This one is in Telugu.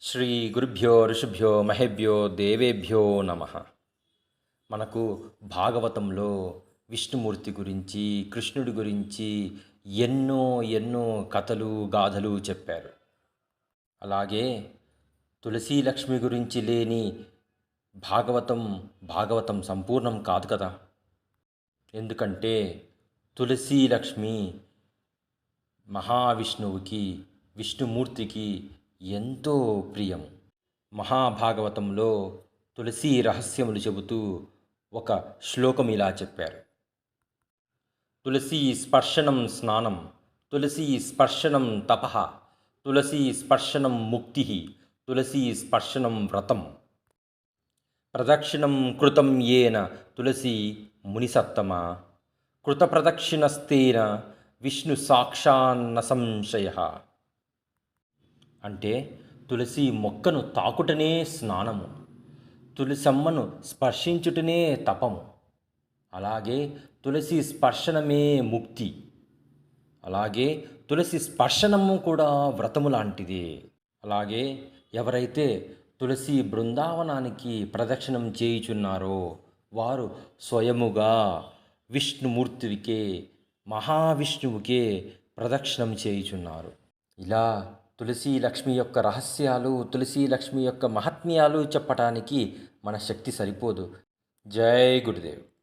శ్రీ గురుభ్యో ఋషుభ్యో మహేభ్యో దేవేభ్యో నమ. మనకు భాగవతంలో విష్ణుమూర్తి గురించి కృష్ణుడి గురించి ఎన్నో ఎన్నో కథలు గాథలు చెప్పారు. అలాగే తులసీ లక్ష్మి గురించి లేని భాగవతం భాగవతం సంపూర్ణం కాదు కదా. ఎందుకంటే తులసీ లక్ష్మి మహావిష్ణువుకి విష్ణుమూర్తికి ఎంతో ప్రియం. మహాభాగవతంలో తులసీ రహస్యములు చెబుతూ ఒక శ్లోకం ఇలా చెప్పారు. తులసీ స్పర్శనం స్నానం తులసీ స్పర్శనం తప తులసీ స్పర్శనం ముక్తి తులసీ స్పర్శనం వ్రతం. ప్రదక్షిణం కృతం ఏన తులసి మునిసత్తమ కృతప్రదక్షిణస్తేన విష్ణు సాక్షాన్న సంశయ అంటే తులసి మొక్కను తాకుటనే స్నానము తులసమ్మను స్పర్శించుటనే తపము అలాగే తులసి స్పర్శనమే ముక్తి అలాగే తులసి స్పర్శనము కూడా వ్రతము లాంటిదే. అలాగే ఎవరైతే తులసి బృందావనానికి ప్రదక్షిణం చేయుచున్నారో వారు స్వయముగా విష్ణుమూర్తికే మహావిష్ణువుకే ప్రదక్షిణం చేయుచున్నారు. ఇలా తులసి లక్ష్మి యొక్క రహస్యాలు తులసి లక్ష్మి యొక్క మహాత్మ్యాలు చెప్పటానికి మన శక్తి సరిపోదు. జై గురుదేవ్.